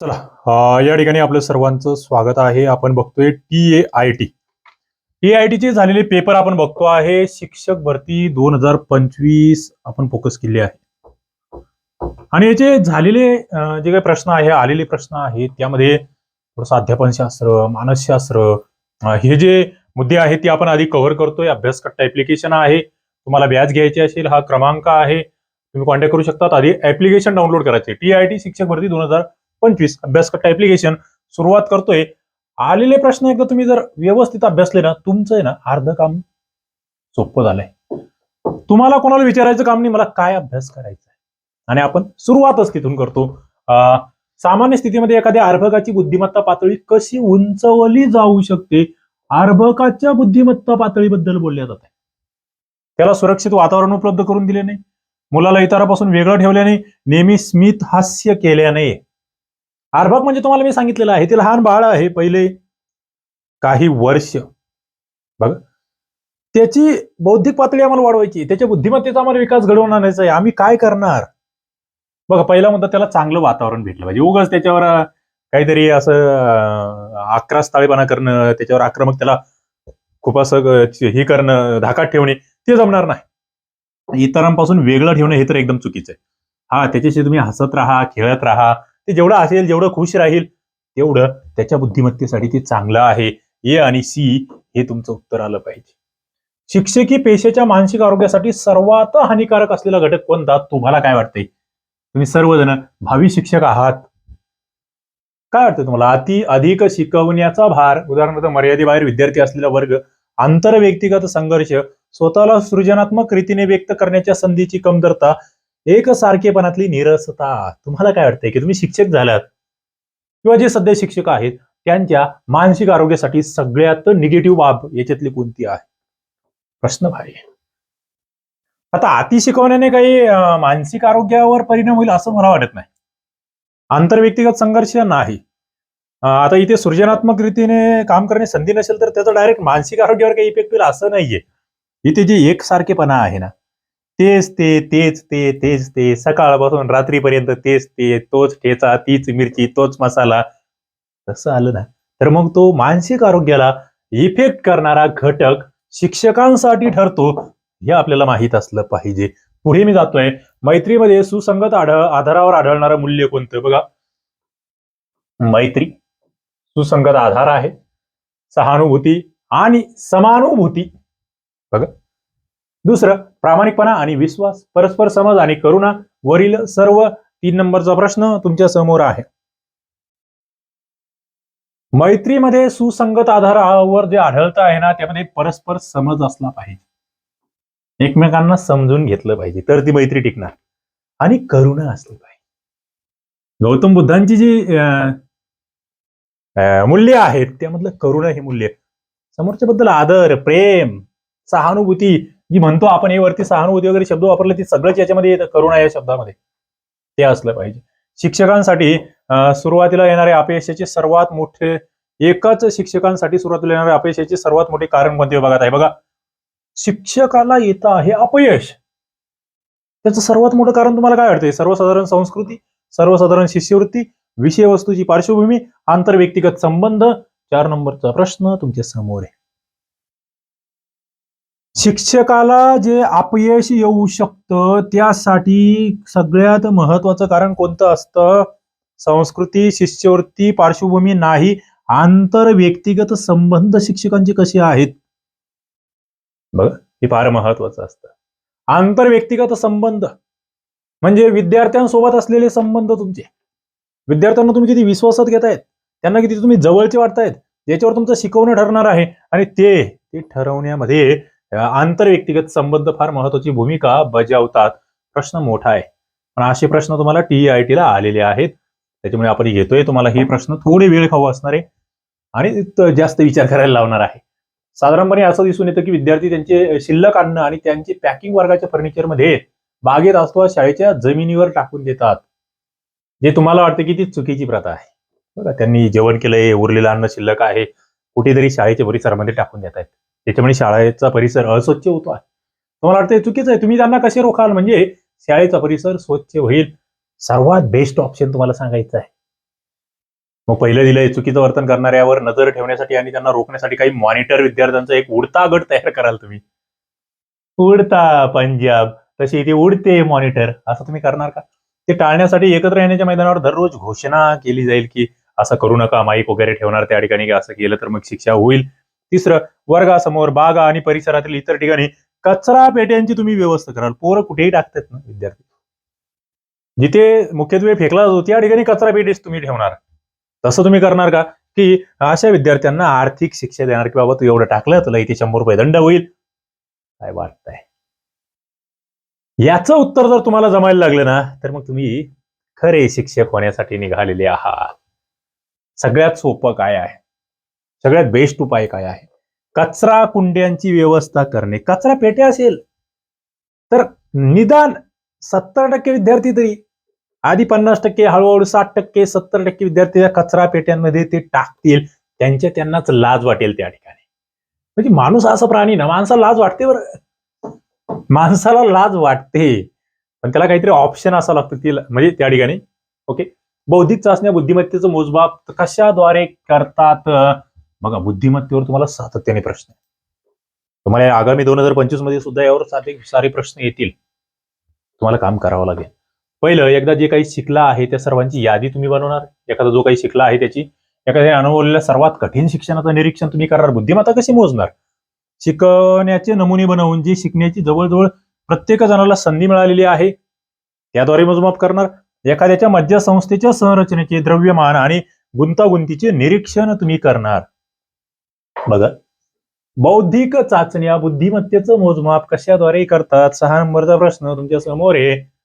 चला या ठिकाणी आपलं सर्वांचं स्वागत आहे. आपण बघतोय T A I T T I टीचे झालेले पेपर आपण बघतो आहे. शिक्षक भरती दोन हजार पंचवीस आपण फोकस केले आहे. आणि याचे झालेले जे काही प्रश्न आहे आलेले प्रश्न आहेत त्यामध्ये थोडंसं अध्यापनशास्त्र मानसशास्त्र हे जे मुद्दे आहेत ते आपण आधी कव्हर करतोय. अभ्यास ऍप्लिकेशन आहे. तुम्हाला व्याज घ्यायचे असेल हा क्रमांक आहे. तुम्ही कॉन्टॅक्ट करू शकता आधी ऍप्लिकेशन डाउनलोड करायचे. टी आय टी शिक्षक भरती दोन हजार पंचवीस अभ्यास ऍप्लिकेशन सुरुवात करतोय. आलेले प्रश्न एकदा तुम्ही जर व्यवस्थित अभ्यासले ना तुमचं आहे ना अर्ध काम सोपं झालंय. तुम्हाला कोणाला विचारायचं काम नाही मला काय अभ्यास करायचा आहे? आणि आपण सुरुवातच तिथून करतो. सामान्य स्थितीमध्ये एखाद्या अर्भकाची बुद्धिमत्ता पातळी कशी उंचवली जाऊ शकते? अर्भकाच्या बुद्धिमत्ता पातळीबद्दल बोलल्या जात आहे. त्याला सुरक्षित वातावरण उपलब्ध करून दिले नाही मुलाला इतरापासून वेगळं ठेवल्याने नेहमी स्मित हास्य केल्याने. अर्भक म्हणजे तुम्हाला मी सांगितलेलं आहे ते लहान बाळ आहे पहिले. काही वर्ष. बघ. त्याची बौद्धिक पातळी आम्हाला वाढवायची त्याच्या बुद्धिमत्तेचा आम्हाला विकास घडवून आणायचा आहे. आम्ही काय करणार? बघा पहिला म्हणतात त्याला चांगलं वातावरण भेटलं पाहिजे. उगाच त्याच्यावर काहीतरी असं अं, ताळेपणा करणं त्याच्यावर आक्रमक त्याला खूप असं हे करणं धाकात ठेवणे ते जमणार नाही. इतरांपासून वेगळं ठेवणं हे तर एकदम चुकीचं आहे. हा त्याच्याशी तुम्ही हसत राहा खेळत राहा. ते जेवढं असेल जेवढं खुश राहील तेवढं त्याच्या बुद्धिमत्तेसाठी ते चांगलं आहे. ए आणि सी हे तुमचं उत्तर आलं पाहिजे. शिक्षकी पेशेच्या मानसिक आरोग्यासाठी सर्वात हानिकारक असलेला घटक कोणता? तुम्हाला काय वाटतंय? तुम्ही सर्वजण भावी शिक्षक आहात. काय वाटतं तुम्हाला? अति अधिक शिकवण्याचा भार उदाहरणार्थ मर्यादेबाहेर विद्यार्थी असलेला वर्ग आंतरव्यक्तिगत संघर्ष स्वतःला सृजनात्मक रीतीने व्यक्त करण्याच्या संधीची कमतरता एकसारखेपणातली निरसता. तुम्हाला काय वाटतंय की तुम्ही शिक्षक झालात? किंवा जे सध्या शिक्षक आहेत त्यांच्या मानसिक आरोग्यासाठी सगळ्यात निगेटिव्ह बाब याच्यातली कोणती आहे? प्रश्न भारी आहे. आता अति शिकवण्याने काही मानसिक आरोग्यावर परिणाम होईल असं मला वाटत नाही. आंतरव्यक्तिगत संघर्ष नाही. आता इथे सृजनात्मक रीतीने काम करण्याची संधी नसेल तर त्याचा डायरेक्ट मानसिक आरोग्यावर काही इफेक्ट होईल असं नाहीये. इथे जे एकसारखेपणा आहे ना तेच ते तेच ते तेच ते. सकाळपासून रात्रीपर्यंत तेच ते तोच ठेचा तीच मिरची तोच मसाला. तसं आलं ना. तर मग तो मानसिक आरोग्याला इफेक्ट करणारा घटक शिक्षकांसाठी ठरतो हे आपल्याला माहीत असलं पाहिजे. पुढे मी जातोय. मैत्रीमध्ये सुसंगत आढळ आधारावर आढळणारं मूल्य कोणतं? बघा. मैत्री. सुसंगत आधार आहे. सहानुभूती आणि समानुभूती. बघा. दुसरं प्रामाणिकपणा आणि विश्वास परस्पर समज आणि करुणा वरील सर्व तीन नंबरचा प्रश्न तुमच्यासमोर आहे. मैत्रीमध्ये सुसंगत आधारावर जे आढळतं आहे ना त्यामध्ये परस्पर समज असला पाहिजे. एकमेकांना समजून घेतलं पाहिजे तर ती मैत्री टिकणार आणि करुणा असली पाहिजे. गौतम बुद्धांची जी अं, अं, मूल्य आहेत त्यामधलं करुणा हे मूल्य. समोरच्या बद्दल आदर प्रेम सहानुभूती जी म्हणतो आपण हे वरती सहानुभूती वगैरे शब्द वापरले ते सगळंच याच्यामध्ये येतं करुणा या शब्दामध्ये. ते असलं पाहिजे. शिक्षकांसाठी सुरुवातीला येणारे अपयशाचे सर्वात मोठे एकाच शिक्षकांसाठी सुरुवातीला येणारे अपयशाचे सर्वात मोठे कारण कोणते बघत आहे? बघा शिक्षकाला येतं आहे अपयश. त्याचं सर्वात मोठं कारण तुम्हाला काय वाटतंय? सर्वसाधारण संस्कृती सर्वसाधारण शिष्यवृत्ती विषयवस्तूची पार्श्वभूमी आंतरव्यक्तिगत संबंध चार नंबरचा प्रश्न तुमच्यासमोर आहे. शिक्षकाला जे अपयश येऊ शकतं त्यासाठी सगळ्यात महत्वाचं कारण कोणतं असतं? संस्कृती शिष्यवृत्ती पार्श्वभूमी नाही आंतर व्यक्तिगत संबंध शिक्षकांचे कसे आहेत? बघ हे फार महत्वाचं असतं. आंतर व्यक्तिगत संबंध म्हणजे विद्यार्थ्यांसोबत असलेले संबंध तुमचे. विद्यार्थ्यांना तुम्ही किती विश्वासात घेतायत? त्यांना किती तुम्ही जवळचे वाटतायत? याच्यावर तुमचं शिकवणं ठरणार आहे. आणि ते ते ठरवण्यामध्ये आंतर व्यक्तिगत संबंध फार महत्वाची भूमिका बजावतात. प्रश्न मोठा आहे. पण असे प्रश्न तुम्हाला टी आय टीला आलेले आहेत. त्याच्यामुळे आपण घेतोय. तुम्हाला हे प्रश्न थोडे वेळ खाऊ असणार आहे. आणि जास्त विचार करायला लावणार आहे. साधारणपणे असं दिसून येतं की विद्यार्थी त्यांचे शिल्लक अन्न आणि त्यांचे पॅकिंग वर्गाच्या फर्निचरमध्ये बागेत असतो शाळेच्या जमिनीवर टाकून देतात. जे तुम्हाला वाटतं की ती चुकीची प्रथा आहे. बघा त्यांनी जेवण केलंय उरलेलं अन्न शिल्लक आहे. कुठेतरी शाळेच्या परिसरामध्ये टाकून देत आहेत त्याच्यामुळे शाळेचा परिसर अस्वच्छ होतो आहे. तुम्हाला वाटतं चुकीचं आहे? तुम्ही त्यांना कसे रोखाल? म्हणजे शाळेचा परिसर स्वच्छ होईल. सर्वात बेस्ट ऑप्शन तुम्हाला सांगायचं आहे. मग पहिलं दिलंय चुकीचं वर्तन करणाऱ्यावर नजर ठेवण्यासाठी आणि त्यांना रोखण्यासाठी काही मॉनिटर विद्यार्थ्यांचा एक उडता गट तयार कराल तुम्ही. उडता पंजाब. तशी इथे उडते मॉनिटर असं तुम्ही करणार का? ते टाळण्यासाठी एकत्र येण्याच्या मैदानावर दररोज घोषणा केली जाईल की असं करू नका माईक वगैरे ठेवणार त्या ठिकाणी असं केलं तर मग शिक्षा होईल. तिसरं वर्गासमोर बागा आणि परिसरातील इतर ठिकाणी कचरा पेट्यांची तुम्ही व्यवस्था कराल. पोरं कुठेही टाकतात ना विद्यार्थी? जिथे मुख्यत्वे फेकला जातो त्या ठिकाणी कचरा पेटीच तुम्ही ठेवणार. तसं तुम्ही करणार का? की अशा विद्यार्थ्यांना आर्थिक शिक्षा देणार की बाबा तू एवढं टाकलं तुला इथे शंभर रुपये दंड होईल. काय वाटतंय? याचं उत्तर जर तुम्हाला जमायला लागलं ना तर मग तुम्ही खरे शिक्षक होण्यासाठी निघालेले आहात. सगळ्यात सोपं काय आहे? सगळ्यात बेस्ट उपाय काय आहे? कचरा कुंड्यांची व्यवस्था करणे. कचरा पेटे असेल तर निदान सत्तर टक्के विद्यार्थी तरी आधी पन्नास टक्के हळूहळू साठ टक्के सत्तर टक्के विद्यार्थी त्या कचरा पेट्यांमध्ये ते टाकतील. त्यांच्या त्यांनाच लाज वाटेल त्या ठिकाणी. म्हणजे माणूस असा प्राणी ना माणसाला लाज वाटते बरं. माणसाला लाज वाटते. पण त्याला काहीतरी ऑप्शन असा लागतं ती म्हणजे त्या ठिकाणी. ओके बौद्धिक चाचण्या बुद्धिमत्तेचं मोजमाप कशाद्वारे करतात? बघा बुद्धिमत्तेवर तुम्हाला सातत्याने प्रश्न तुम्हाला या आगामी दोन हजार पंचवीसमध्ये सुद्धा यावर सारे सारे प्रश्न येतील. तुम्हाला काम करावं लागेल. पहिलं एकदा जे काही शिकला आहे त्या सर्वांची यादी तुम्ही बनवणार. एखादा जो काही शिकला आहे त्याची एखाद्या अनुभवलेल्या सर्वात कठीण शिक्षणाचं निरीक्षण तुम्ही करणार. बुद्धिमत्ता कशी मोजणार? शिकण्याचे नमुने बनवून जी शिकण्याची जवळजवळ प्रत्येक जणाला संधी मिळालेली आहे त्याद्वारे मोजमाप करणार. एखाद्याच्या मज्जासंस्थेच्या संरचनेचे द्रव्यमान आणि गुंतागुंतीचे निरीक्षण तुम्ही करणार. बघा. बौद्धिक चाचण्या बुद्धिमत्तेचं मोजमाप कशाद्वारे करतात? सहा नंबरचा प्रश्न तुमच्यासमोर आहे.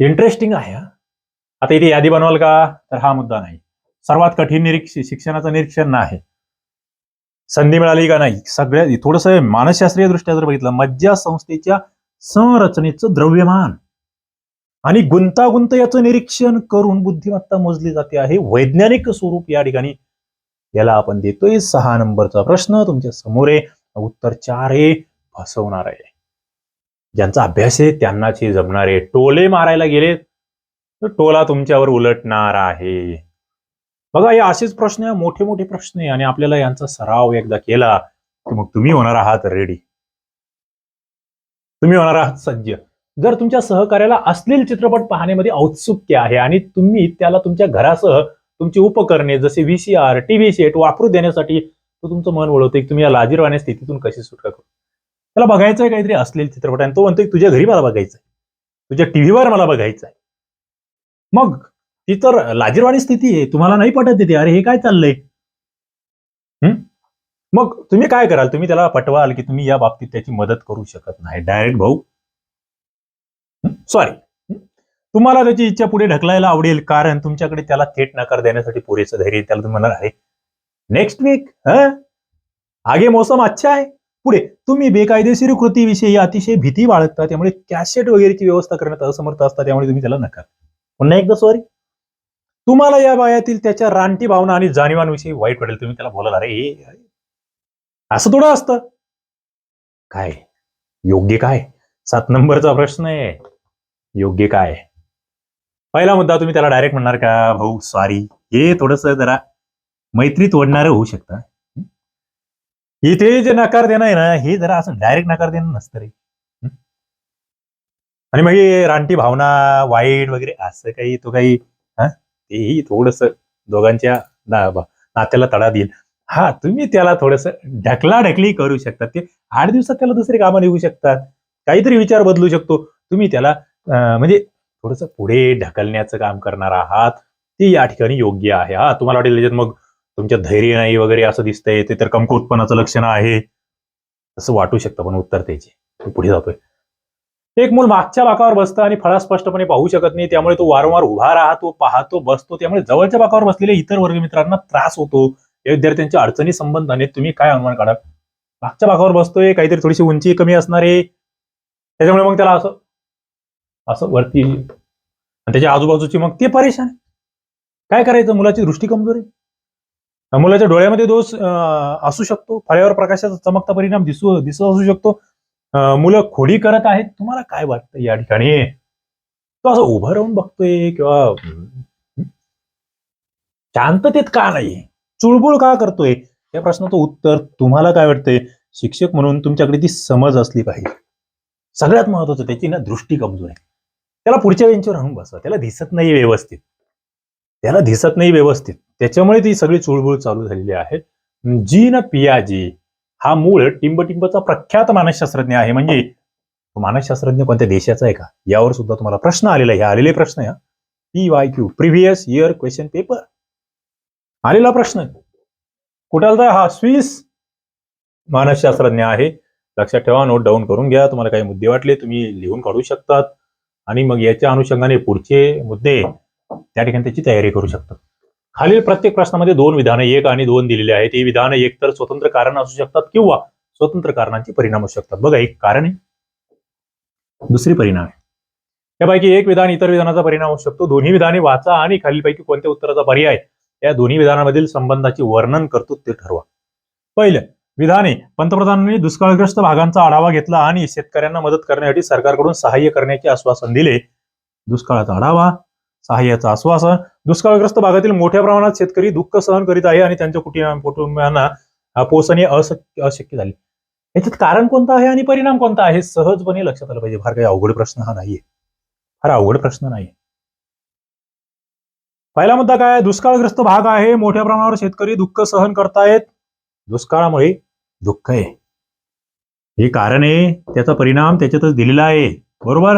इंटरेस्टिंग आहे आता इथे यादी बनवाल का? तर हा मुद्दा नाही. सर्वात कठीण निरीक्ष शिक्षणाचं निरीक्षण नाही. संधी मिळाली का नाही? सगळ्या थोडस मानसशास्त्रीय दृष्ट्या जर बघितलं मज्जा संस्थेच्या संरचनेचं द्रव्यमान. आणि गुंतागुंत याचं निरीक्षण करून बुद्धिमत्ता मोजली जाते आहे. वैज्ञानिक स्वरूप या ठिकाणी याला आपण देतोय. सहा नंबरचा प्रश्न तुमच्यासमोर आहे. उत्तर चार आहे. फसवणार आहे. ज्यांचा अभ्यास आहे त्यांनाच हे जमणार आहे. टोले मारायला गेले तर टोला तुमच्यावर उलटणार आहे. बघा हे असेच प्रश्न आहे. मोठे मोठे प्रश्न आहे. आणि आपल्याला यांचा सराव एकदा केला की मग तुम्ही होणार आहात रेडी तुम्ही होणार आहात सज्ज जर तुमच्या सहकार्याला असलेल चित्रपट पाहण्यामध्ये औत्सुक्य आहे आणि तुम्ही त्याला तुमच्या घरासह तुमची उपकरणे जसे V C R TV set वापरू देण्यासाठी तो तुमचं मन वळवतो की तुम्ही या लाजीरवाण्या स्थितीतून कशी सुटका करू? त्याला बघायचंय काहीतरी असलेल चित्रपट आणि तो म्हणतो तुझ्या घरी मला बघायचंय. तुझ्या टीव्हीवर मला बघायचं आहे मग ती तर लाजीरवाणी स्थिती आहे. तुम्हाला नाही पटत येते अरे हे काय चाललंय? मग तुम्ही काय कराल? तुम्ही त्याला पटवाल की तुम्ही या बाबतीत त्याची मदत करू शकत नाही. डायरेक्ट भाऊ सॉरी तुम्हाला त्याची इच्छा पुढे ढकलायला आवडेल कारण तुमच्याकडे त्याला थेट नकार देण्यासाठी पुरेसं धैर्य त्याला तुम्ही म्हणणार आहे नेक्स्ट वीक आगे मौसम अच्छा आहे. पुढे तुम्ही बेकायदेशीर कृतीविषयी अतिशय भीती बाळगता त्यामुळे कॅसेट वगैरेची व्यवस्था करण्यात असमर्थ असता त्यामुळे तुम्ही त्याला नकार. पुन्हा एकदा सॉरी तुम्हाला या वयातील त्याच्या रानटी भावना आणि जाणीवांविषयी वाईट वाटेल तुम्ही त्याला बोलाल अरे, असं थोडं असतं. काय? योग्य काय? सात नंबरचा प्रश्न आहे. योग्य काय? पहिला मुद्दा तुम्ही त्याला डायरेक्ट म्हणणार का? भाऊ सॉरी हे थोडस जरा मैत्री तोडणारं होऊ शकतं. इथे जे नकार देणं आहे ना हे जरा असं डायरेक्ट नकार देणं नसतं रे. आणि मग रानटी भावना वाईट वगैरे असं काही तो काही हा? तेही थोडस दोघांच्या ना- नात्याला तडा देईल. हा तुम्ही त्याला थोडस ढकला ढकली करू शकता. ते आठ दिवसात त्याला दुसरी कामं निघू शकतात. काहीतरी विचार बदलू शकतो. तुम्ही त्याला म्हणजे थोडस पुढे ढकलण्याचं काम करणार आहात ते या ठिकाणी योग्य आहे. हा तुम्हाला वाटेल त्याच्यात मग तुमच्या धैर्य नाही वगैरे असं दिसतंय ते तर कमकुवतपणाचं लक्षण आहे. असं वाटू शकतं पण उत्तर त्याचे. पुढे जातोय. एक मूल मागच्या बाकावर बसतं आणि फळा स्पष्टपणे पाहू शकत नाही त्यामुळे तो वारंवार उभा राहतो पाहतो बसतो त्यामुळे जवळच्या बाकावर बसलेल्या इतर वर्गमित्रांना त्रास होतो. या विद्यार्थ्यांच्या अडचणी संबंधाने तुम्ही काय अनुमान काढाल? मागच्या बाकावर बसतोय काहीतरी थोडीशी उंची कमी असणार आहे त्याच्यामुळे मग त्याला असं असं वरती. आणि त्याच्या आजूबाजूची मग ते परेशान काय करायचं? मुलाची दृष्टी कमजोर आहे. मुलाच्या डोळ्यामध्ये दोष असू शकतो. फळ्यावर प्रकाशाचा चमकता परिणाम दिसू दिसत असू शकतो. मुलं खोडी करत आहेत. तुम्हाला काय वाटतं या ठिकाणी? तो असं उभं राहून बघतोय किंवा शांततेत का नाही? चुळबुळ का करतोय? या प्रश्नाचं उत्तर तुम्हाला काय वाटतंय? शिक्षक म्हणून तुमच्याकडे ती समज असली पाहिजे. सगळ्यात महत्वाचं त्याची ना दृष्टी कमजोर आहे. त्याला पुढच्या बेंचवर आणून बसवा. त्याला दिसत नाही व्यवस्थित. त्याला दिसत नाही व्यवस्थित. त्याच्यामुळे ती सगळी चुळबुळ चालू झालेली आहे. जी न पियाजी हा मूळ टिंबटिंबचा प्रख्यात मानसशास्त्रज्ञ आहे. म्हणजे मानसशास्त्रज्ञ कोणत्या देशाचा आहे का? यावर सुद्धा तुम्हाला प्रश्न आलेला आहे. हे आलेले प्रश्न आहे. P Y Q previous year question paper आलेला प्रश्न कुठालचा हा स्विस मानसशास्त्रज्ञ आहे. लक्षात ठेवा नोट डाऊन करून घ्या. तुम्हाला काही मुद्दे वाटले तुम्ही लिहून काढू शकतात. आणि मग याच्या अनुषंगाने पुढचे मुद्दे त्या ठिकाणी त्याची तयारी करू शकतात. खालील प्रत्येक प्रश्नामध्ये दोन विधानं एक आणि दोन दिलेले आहेत. ही विधानं एकतर स्वतंत्र कारण असू शकतात किंवा स्वतंत्र कारणांचे परिणाम असू शकतात. बघा एक कारण आहे दुसरी परिणाम आहे. त्यापैकी एक विधान इतर विधानाचा परिणाम होऊ शकतो. दोन्ही विधाने वाचा आणि खालीलपैकी कोणत्या उत्तराचा पर्याय या दोन्ही विधानामधील संबंधाचे वर्णन करतो ते ठरवा. पहिलं विधाने पंतप्रधानांनी दुष्काळग्रस्त भागांचा आढावा घेतला आणि शेतकऱ्यांना मदत करण्यासाठी सरकारकडून सहाय्य करण्याचे आश्वासन दिले. दुष्काळाचा आढावा सहाय्याचं आश्वासन. दुष्काळग्रस्त भागातील मोठ्या प्रमाणात शेतकरी दुःख सहन करीत आहे आणि त्यांच्या कुटुंब कुटुंबियांना पोसणे अशक्य अशक्य झाले. याच्यात कारण कोणतं आहे आणि परिणाम कोणता आहे सहजपणे लक्षात आलं पाहिजे. फार काही अवघड प्रश्न हा नाहीये. फार अवघड प्रश्न नाही पहिला मुद्दा काय दुष्काळग्रस्त भाग आहे. मोठ्या प्रमाणावर शेतकरी दुःख सहन करतायत. दुष्काळामुळे दुःख आहे. हे कारण आहे त्याचा परिणाम त्याच्यातच दिलेला आहे. बरोबर?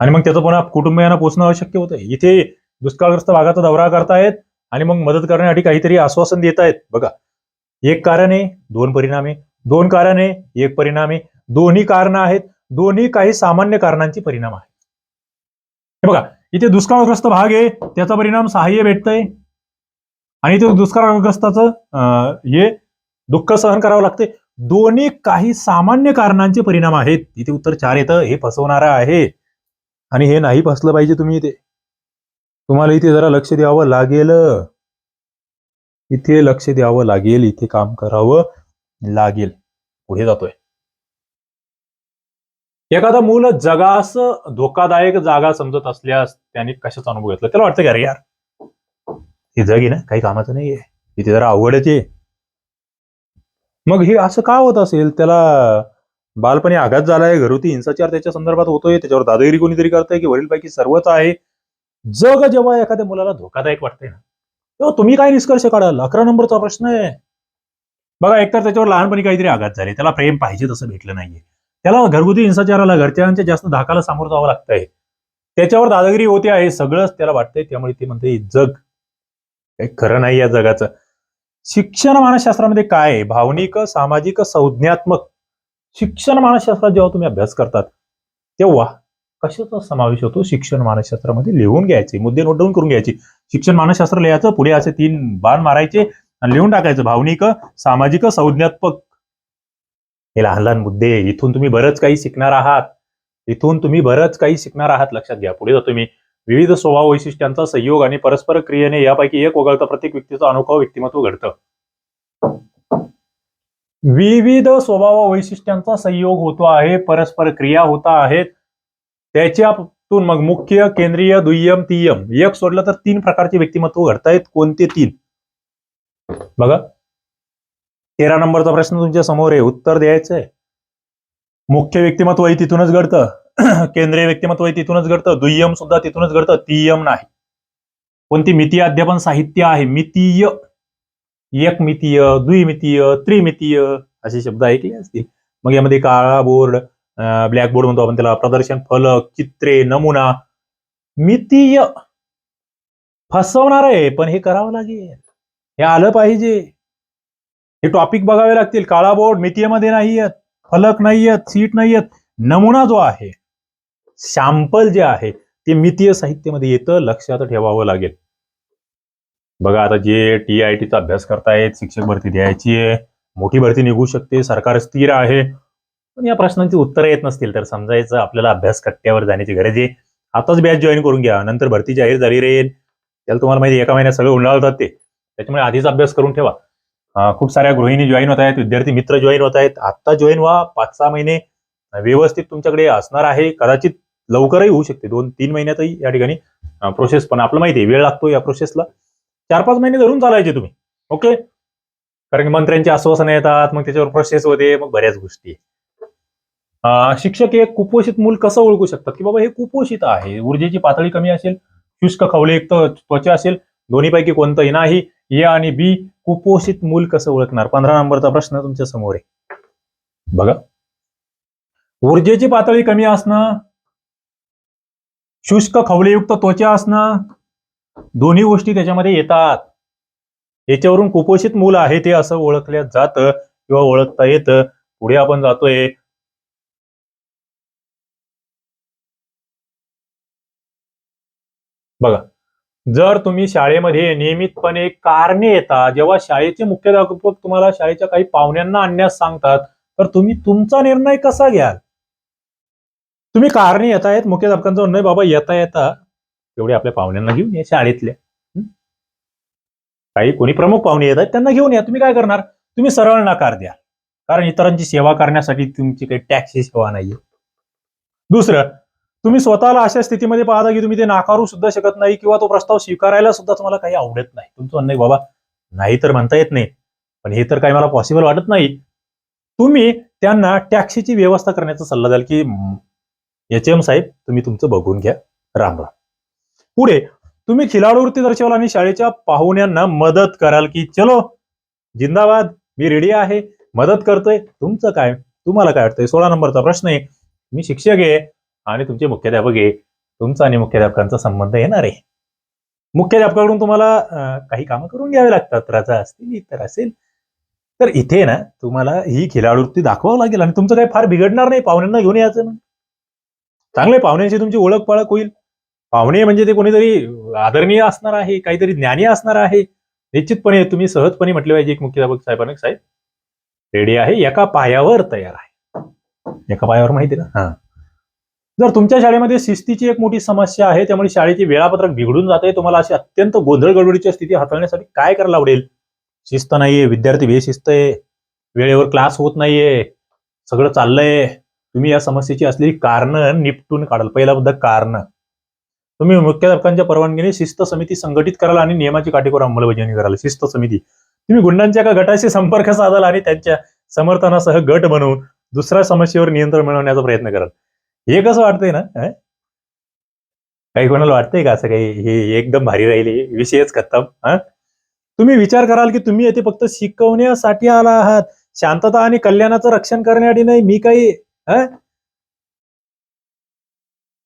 आणि मग त्याचं पुन्हा कुटुंबियांना पोचणं अशक्य होतं इथे दुष्काळग्रस्त भागाचा दौरा करतायत आणि मग मदत करण्यासाठी काहीतरी आश्वासन देत आहेत बघा एक कारण आहे दोन परिणाम आहे. दोन कारण आहे एक परिणाम आहे. दोन्ही कारण आहेत. दोन्ही काही सामान्य कारणांची परिणाम आहे हे बघा इथे दुष्काळग्रस्त भाग आहे त्याचा परिणाम सहाय्य भेटतंय. आणि ते दुष्काळग्रस्ताचं हे दुःख सहन करावं लागते. दोन्ही काही सामान्य कारणांचे परिणाम आहेत. इथे उत्तर चार येतं. हे फसवणारं आहे. आणि हे नाही फसलं पाहिजे तुम्ही इथे. तुम्हाला इथे जरा लक्ष द्यावं लागेल. इथे लक्ष द्यावं लागेल. इथे काम करावं लागेल. पुढे जातोय. एखादा मूल जगास धोकादायक जागा समजत असल्यास त्याने कशाचा अनुभव घेतला? त्याला वाटतं की अरे यार हे जग आहे ना काही कामाचं नाहीये. इथे जरा अवघडच आहे. मग हे असं का होत असेल? त्याला बालपणी आघात झालाय घरगुती हिंसाचार त्याच्या संदर्भात होतोय त्याच्यावर दादागिरी कोणीतरी करतंय की वरीलपैकी सर्वच आहे? जग जेव्हा एखाद्या मुलाला धोकादायक वाटतंय ना तेव्हा तुम्ही काय निष्कर्ष काढाल? अकरा नंबरचा प्रश्न आहे. बघा एकतर त्याच्यावर लहानपणी काहीतरी आघात झाले त्याला प्रेम पाहिजे तसं भेटलं नाहीये. त्याला घरगुती हिंसाचाराला घरच्यांच्या जास्त धाकाला सामोरं जावं लागतंय. त्याच्यावर दादागिरी होते आहे सगळंच त्याला वाटतंय त्यामुळे ते म्हणते जग. काही खरं नाही या जगाचं. शिक्षण मानसशास्त्रामध्ये काय आहे? भावनिक सामाजिक संज्ञात्मक. शिक्षण मानसशास्त्रात जेव्हा तुम्ही अभ्यास करतात तेव्हा कशाचा समावेश होतो? शिक्षण मानसशास्त्रामध्ये लिहून घ्यायचे मुद्दे नोट डाऊन करून घ्यायचे. शिक्षण मानसशास्त्र लिहायचं पुढे असे तीन बाण मारायचे आणि लिहून टाकायचं. भावनिक सामाजिक संज्ञात्मक. हे लहान लहान मुद्दे. इथून तुम्ही बरंच काही शिकणार आहात. इथून तुम्ही बरंच काही शिकणार आहात. लक्षात घ्या. पुढे जातो मी विविध स्वभाव वैशिष्ट्यांचा संयोग आणि परस्पर क्रियेने यापैकी एक वगळता प्रत्येक व्यक्तीचं अनोखं व्यक्तिमत्व घडतं. विविध स्वभाव वैशिष्ट्यांचा संयोग होतो आहे परस्पर क्रिया होता आहेत त्याच्यातून मग मुख्य केंद्रीय दुय्यम तिय्यम एक सोडलं तर तीन प्रकारचे व्यक्तिमत्व घडतायत कोणते तीन? बघा. तेरा नंबरचा प्रश्न तुमच्यासमोर आहे. उत्तर द्यायचंय. मुख्य व्यक्तिमत्व आहे तिथूनच घडतं. केंद्रीय व्यक्तिमत्व आहे तिथूनच घडतं. दुय्यम सुद्धा तिथूनच घडतं. तियम नाही. कोणती मितीय अध्यापन साहित्य आहे? मितीय. एक मितीय द्विमितीय त्रिमितीय असे शब्द ऐकले असतील. मग यामध्ये काळा बोर्ड ब्लॅक बोर्ड म्हणतो आपण त्याला. प्रदर्शन फलक चित्रे नमुना. मितीय. फसवणार आहे पण हे करावं लागेल. हे आलं पाहिजे. हे टॉपिक बघावे लागतील. काळा बोर्ड मितीयमध्ये नाही आहेत फलक नाही आहेत सीट नाही आहेत नमुना जो आहे सॅम्पल जे आहे ते मितीय साहित्यामध्ये येतं लक्षात ठेवावं लागेल. बघा आता जे टी आय टीचा अभ्यास करतायत शिक्षक भरती द्यायची आहे मोठी भरती निघू शकते सरकार स्थिर आहे. पण या प्रश्नांची उत्तरं येत नसतील तर समजायचं आपल्याला अभ्यास कट्ट्यावर जाण्याची गरज आहे. आताच बॅच जॉईन करून घ्या नंतर भरती जाहीर झाली राहील त्याला तुम्हाला माहिती एका महिन्यात सगळं उन्हाळतात ते. त्याच्यामुळे आधीच अभ्यास करून ठेवा. खूप साऱ्या गृहिणी जॉईन होत आहेत विद्यार्थी मित्र जॉईन होत आहेत. आत्ता जॉईन व्हा पाच सहा महिने व्यवस्थित तुमच्याकडे असणार आहे. कदाचित लवकरही होऊ शकते. दोन तीन महिन्यातही या ठिकाणी प्रोसेस पण आपलं माहिती आहे वेळ लागतो या प्रोसेसला चार पाच महिने धरून चालायचे तुम्ही. ओके कारण की मंत्र्यांची आश्वासनं येतात मग त्याच्यावर प्रोसेस होते मग बऱ्याच गोष्टी शिक्षक हे कुपोषित मूल कसं ओळखू शकतात? की बाबा हे कुपोषित आहे. ऊर्जेची पातळी कमी असेल शुष्क खवलेयुक्त त्वचा असेल दोन्हीपैकी कोणतंही नाही. ए आणि बी कुपोषित मूल कसं ओळखणार? पंधरा नंबरचा प्रश्न तुमच्यासमोर आहे. बघा. ऊर्जेची पातळी कमी असणं शुष्क खवलेयुक्त त्वचा असणं दोन्ही गोष्टी त्याच्यामध्ये येतात. याच्यावरून कुपोषित मूल आहे ते असं ओळखल्या जातं किंवा ओळखता येतं. पुढे आपण जातोय. बघा जर तुम्ही शाळेमध्ये नियमितपणे कारणे येता जेव्हा शाळेचे मुख्याध्यापक तुम्हाला शाळेच्या काही पाहुण्यांना आणण्यास सांगतात तर तुम्ही तुमचा निर्णय कसा घ्याल? तुम्ही कारणे येत आहेत मुख्याध्यापकांचं म्हणणं बाबा येता येता एवढे आपल्या पाहुण्यांना घेऊन या शाळेतल्या काही कोणी प्रमुख पाहुणे येत आहेत त्यांना घेऊन या. तुम्ही काय करणार? तुम्ही सरळ नकार द्या. कारण इतरांची सेवा करण्यासाठी तुमची काही टॅक्सची सेवा नाहीये. दुसरं तुम्ही स्वतःला अशा स्थितीमध्ये पाहता की तुम्ही ते नाकारू सुद्धा शकत नाही किंवा तो प्रस्ताव स्वीकारायला सुद्धा तुम्हाला काही आवडत नाही. तुमचं म्हणणं आहे, बाबा नाही तर म्हणता येत नाही. पण हे तर काही मला पॉसिबल वाटत नाही. तुम्ही त्यांना टॅक्सीची व्यवस्था करण्याचा सल्ला द्याल की एच एम साहेब तुम्ही तुमचं बघून घ्या. राम राम. पुढे तुम्ही खिलाडू वृत्ती दर्शवाल आणि शाळेच्या पाहुण्यांना मदत कराल की चलो. जिंदाबाद मी रेडी आहे. मदत करतोय. तुमचं काय? तुम्हाला काय वाटतंय? सोळा नंबरचा प्रश्न आहे. मी शिक्षक आहे आणि तुमचे मुख्याध्यापक आहे. तुमचा आणि मुख्याध्यापकांचा संबंध येणार आहे. मुख्याध्यापकाकडून तुम्हाला काही कामं करून घ्यावी लागतात. रजा असतील इतर असेल. तर इथे ना तुम्हाला ही खिलाडूवृत्ती दाखवावं लागेल आणि तुमचं काही फार बिघडणार नाही. पाहुण्यांना घेऊन यायचं ना. चांगले पाहुण्यांची तुमची ओळख पाळख होईल. पाहुणे म्हणजे ते कोणीतरी आदरणीय असणार आहे काहीतरी ज्ञानी असणार आहे. निश्चितपणे तुम्ही सहजपणे म्हटले पाहिजे एक मुख्याध्यापक साहेबांना साहेब रेडी आहे एका पायावर तयार आहे. एका पायावर माहिती ना? हा. जर तुमच्या शाळेमध्ये शिस्तीची एक मोठी समस्या आहे त्यामुळे शाळेचे वेळापत्रक बिघडून जाते तुम्हाला अशी अत्यंत गोंधळ गडबडीची स्थिती हाताळण्यासाठी काय करायला आवडेल? शिस्त नाहीये विद्यार्थी बेशिस्त आहे. वेळेवर क्लास होत नाहीये. सगळं चाललंय. तुम्ही या समस्येची असलेली कारणं निपटून काढाल. पहिला मुद्दा कारण. तुम्ही मुख्याध्यापकांच्या परवानगीने शिस्त समिती संघटित कराल आणि नियमाची काटेकोर अंमलबजावणी कराल. शिस्त समिती. तुम्ही गुंडांच्या एका गटाशी संपर्क साधाल आणि त्यांच्या समर्थनासह गट बनवून दुसऱ्या समस्येवर नियंत्रण मिळवण्याचा प्रयत्न कराल. हे कसं वाटतंय ना? काही कोणाला वाटतंय का असं काही? हे एकदम भारी राहिले. विषयच खत्तम हा? तुम्ही विचार कराल की तुम्ही येथे फक्त शिकवण्यासाठी आला आहात. शांतता आणि कल्याणाचं रक्षण करण्यासाठी नाही मी काही हं?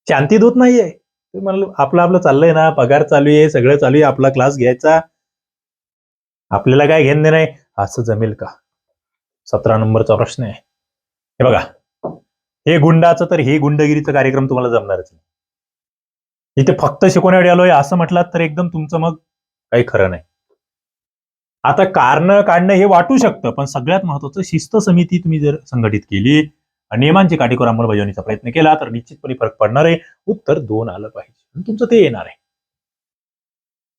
शांतीदूत नाहीये. तुम्ही आपलं आपलं चाललंय ना पगार चालू आहे सगळं चालू आहे आपला क्लास घ्यायचा. आपल्याला काय घेणं नाही असं जमेल का? सतरा नंबरचा प्रश्न आहे. हे बघा. हे गुंडाचं तर हे गुंडगिरीचा कार्यक्रम तुम्हाला जमणारच नाही. इथे फक्त शिकवण्यासाठी आलोय असं म्हटलात तर एकदम तुमचं मग काही खरं नाही. आता कारण काढणं हे वाटू शकतं पण सगळ्यात महत्वाचं शिस्त समिती तुम्ही जर संघटित केली नियमांची काटेकोर अंमलबजावणीचा प्रयत्न केला तर निश्चितपणे फरक पडणार आहे. उत्तर दोन आलं पाहिजे. तुमचं ते येणार आहे.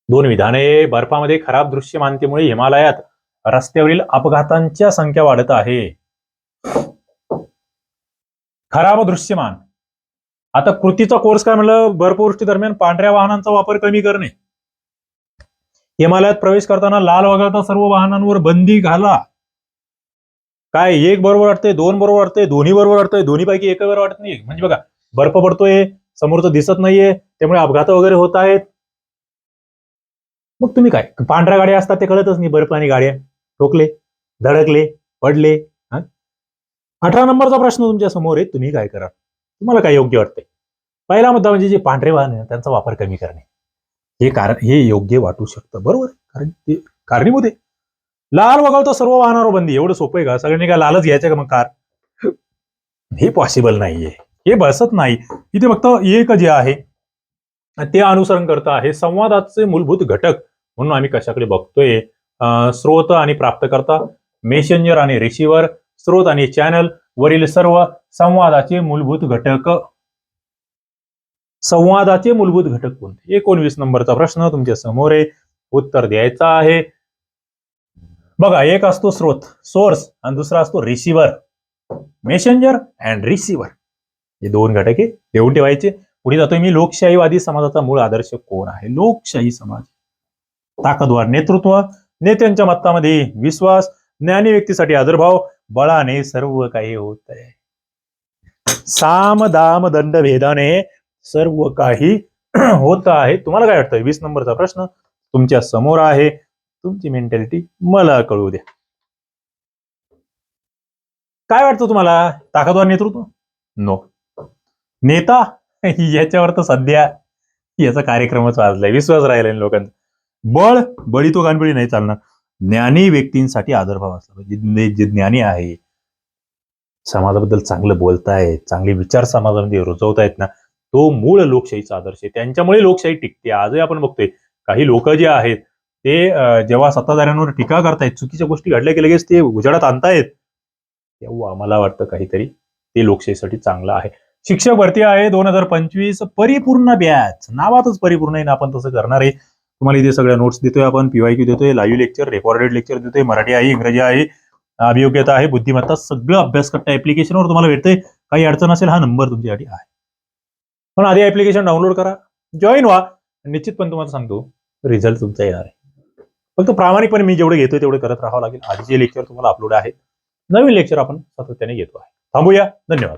दोन विधाने बर्फामध्ये खराब दृश्यमानतेमुळे हिमालयात रस्त्यावरील अपघातांच्या संख्या वाढत आहे. खराब दृश्यमान. आता कृतीचा कोर्स काय म्हणलं? बर्फवृष्टी दरम्यान पांढऱ्या वाहनांचा वापर कमी करणे. हिमालयात प्रवेश करताना लाल वगळता सर्व वाहनांवर बंदी घाला. काय एक बरोबर वाटतंय दोन बरोबर वाटतंय दोन्ही बरोबर वाटतंय दोन्ही पैकी एक बरोबर वाटत नाही म्हणजे बघा बर्फ पडतोय समोरचं दिसत नाहीये त्यामुळे अपघात वगैरे होत आहेत. मग तुम्ही काय? पांढऱ्या गाड्या असतात ते कळतच नाही बर्फ आणि गाड्या. ठोकले धडकले पडले अठरा नंबरचा प्रश्न तुमच्यासमोर आहे तुम्ही काय करा? तुम्हाला काय योग्य वाटतंय? पहिला मुद्दा म्हणजे जे पांढरे वाहन आहे त्यांचा वापर कमी करणे. हे कारण हे योग्य वाटू शकतं. बरोबर? कारण ते कारणीभूत आहे. लाल वगळता सर्व वाहनावर बंदी. एवढं सोपं आहे का? सगळ्यांनी काय लालच घ्यायचं का मग कार? हे पॉसिबल नाहीये. हे बसत नाही. इथे फक्त एक जे आहे ते अनुसरण करत आहे संवादाचे मूलभूत घटक. म्हणून आम्ही कशाकडे बघतोय? स्रोत आणि प्राप्तकर्ता मेसेंजर आणि रिसिव्हर स्रोत आणि चॅनल वरील सर्व संवादाचे मूलभूत घटक. संवादाचे मूलभूत घटक कोणते? एकोणवीस नंबरचा प्रश्न तुमच्यासमोर आहे. उत्तर द्यायचं आहे. बघा एक असतो स्रोत सोर्स आणि दुसरा असतो रिसिव्हर. मेसेंजर अँड रिसिव्हर हे दोन घटक आहे ठेवायचे. पुढे जातोय मी लोकशाहीवादी समाजाचा मूळ आदर्श कोण आहे? लोकशाही समाज. ताकदवार नेतृत्व नेत्यांच्या मतामध्ये विश्वास ज्ञानी व्यक्तीसाठी आदरभाव बळाने सर्व काही होत आहे साम दाम दंड भेदाने सर्व काही होत आहे. तुम्हाला काय वाटतं वीस नंबरचा प्रश्न तुमच्यासमोर आहे. तुमची मेंटॅलिटी मला कळू द्या. काय वाटतं तुम्हाला? ताकदवार नेतृत्व? नो नेता? याच्यावर तर सध्या याचा कार्यक्रमच वाजलाय. विश्वास राहिला नाही लोकांचा. बळ बळी तो गाणबळी नाही चालणार. ज्ञानी व्यक्तींसाठी आदरभाव असला पाहिजे. जे- जे ज्ञानी आहे समाजाबद्दल चांगलं बोलतायत चांगले विचार समाजामध्ये रुजवतायत ना तो मूळ लोकशाहीचा आदर्श आहे. त्यांच्यामुळे लोकशाही टिकते. आजही आपण बघतोय काही लोक जे आहेत ते जेव्हा सत्ताधाऱ्यांवर टीका करतायत चुकीच्या गोष्टी घडल्या की लगेच ते उजाडात आणतायत तेव्हा मला वाटतं काहीतरी ते लोकशाहीसाठी चांगलं आहे. शिक्षक भरती आहे दोन हजार पंचवीस परिपूर्ण बॅच. नावातच परिपूर्ण आहे ना आपण तसं करणार आहे. तुम्हाला इथे सगळ्या नोट्स देतोय आपण पीवायक्यू देतोय लाईव्ह लेक्चर रेकॉर्डेड लेक्चर देतोय मराठी आहे इंग्रजी आहे अभियोग्यता आहे बुद्धिमत्ता सगळं अभ्यास करता ऍप्लिकेशनवर तुम्हाला भेटतंय. काही अडचण असेल हा नंबर तुमच्यासाठी आहे. पण आधी ऍप्लिकेशन डाउनलोड करा. जॉईन व्हा. निश्चित पण तुम्हाला सांगतो रिझल्ट तुमचा येणार आहे. फक्त प्रामाणिकपणे मी जेवढे घेतोय तेवढे करत राहावं लागेल. आधीचे लेक्चर तुम्हाला अपलोड आहेत नवीन लेक्चर आपण सातत्याने घेतो आहे. थांबूया. धन्यवाद.